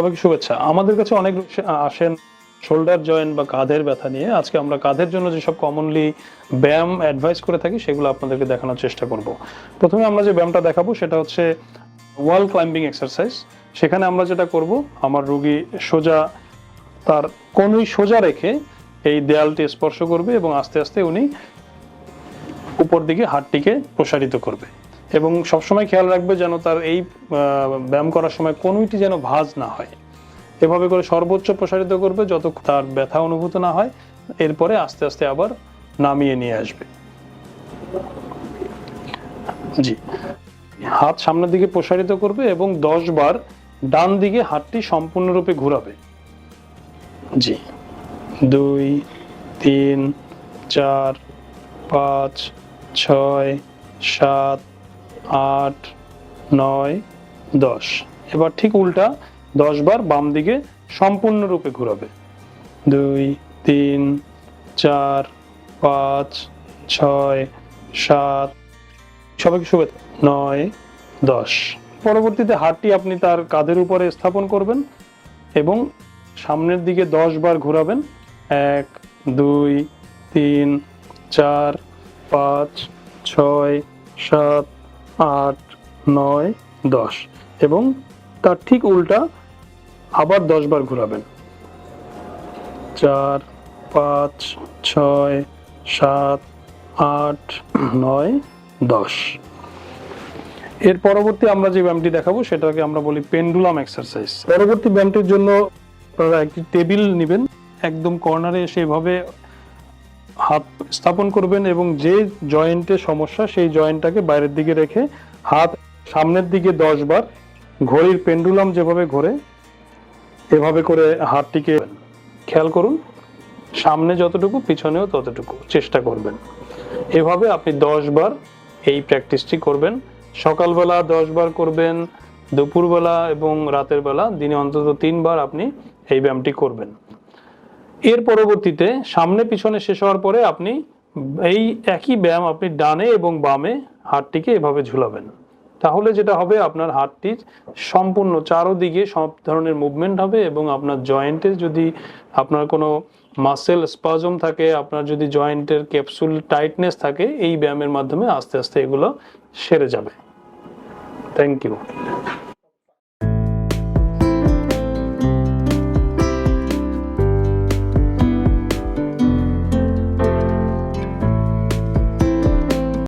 সবাইকে শুভেচ্ছা। আমাদের কাছে অনেক আসেন শোল্ডার জয়েন্ট বা কাঁধের ব্যথা নিয়ে। আজকে আমরা কাঁধের জন্য যেসব কমনলি ব্যায়াম অ্যাডভাইস করে থাকি, সেগুলো আপনাদেরকে দেখানোর চেষ্টা করব। প্রথমে আমরা যে ব্যায়ামটা দেখাবো, সেটা হচ্ছে ওয়াল ক্লাইম্বিং এক্সারসাইজ সেখানে আমরা যেটা করব, আমার রুগী সোজা তার কোনোই সোজা রেখে এই দেয়ালটি স্পর্শ করবে এবং আস্তে আস্তে উনি উপর দিকে হাতটিকে প্রসারিত করবে। এবং সবসময় খেয়াল রাখবে যেন তার এই ব্যায়াম করার সময় কোনোইটি যেন ভাঁজ না হয়। এভাবে করে সর্বোচ্চ প্রসারিত করবে যত তার ব্যথা অনুভূত না হয়, এরপরে আস্তে আস্তে আবার নামিয়ে নিয়ে আসবে। জি। হাত সামনের দিকে প্রসারিত করবে এবং দশ বার ডান দিকে হাতটি সম্পূর্ণরূপে ঘোরাবে। জি। দুই, তিন, চার, পাঁচ, ছয়, সাত আট, নয়, দশ। এবার ঠিক উল্টা দশ বার বাম দিকে সম্পূর্ণরূপে ঘোরাবে। দুই, তিন, চার, পাঁচ, ছয়, সাত, সবাইকে শুভেচ্ছা। নয়, দশ। পরবর্তীতে হাতটি আপনি তার কাঁধের উপরে স্থাপন করবেন এবং সামনের দিকে দশ বার ঘোরাবেন। এক, দুই, তিন, চার, পাঁচ, ছয়, সাত আট, নয়, দশ এবং তার ঠিক উল্টা আবার দশ বার ঘোরাবেন। চার, পাঁচ, ছয়, সাত, আট, নয়, দশ। এর পরবর্তী আমরা যে ব্যায়ামটি দেখাবো সেটাকে আমরা বলি পেন্ডুলাম এক্সারসাইজ। পরবর্তী ব্যায়ামটির জন্য আপনারা একটি টেবিল নেবেন। একদম কর্নারে সেভাবে হাত স্থাপন করবেন এবং যে জয়েন্টে সমস্যা, সেই জয়েন্টটাকে বাইরের দিকে রেখে হাত সামনের দিকে দশ বার ঘড়ির পেন্ডুলাম যেভাবে ঘোরে, এভাবে করে হাতটিকে খেয়াল করুন। সামনে যতটুকু, পিছনেও ততটুকু চেষ্টা করবেন। এভাবে আপনি দশ বার এই প্র্যাকটিসটি করবেন। সকালবেলা দশ বার করবেন, দুপুরবেলা এবং রাতের বেলা দিনে অন্তত তিনবার আপনি এই ব্যায়ামটি করবেন। এর পরবর্তীতে সামনে পিছনে শেষ হওয়ার পরে আপনি এই একই ব্যায়াম আপনি ডানে এবং বামে হাতটিকে এভাবে ঝুলাবেন। তাহলে যেটা হবে, আপনার হাতটির সম্পূর্ণ চারোদিকে সব ধরনের মুভমেন্ট হবে এবং আপনার জয়েন্টে যদি আপনার কোনো মাসেল স্পাজম থাকে, আপনার যদি জয়েন্টের ক্যাপসুল টাইটনেস থাকে, এই ব্যায়ামের মাধ্যমে আস্তে আস্তে এগুলো সেরে যাবে। Thank you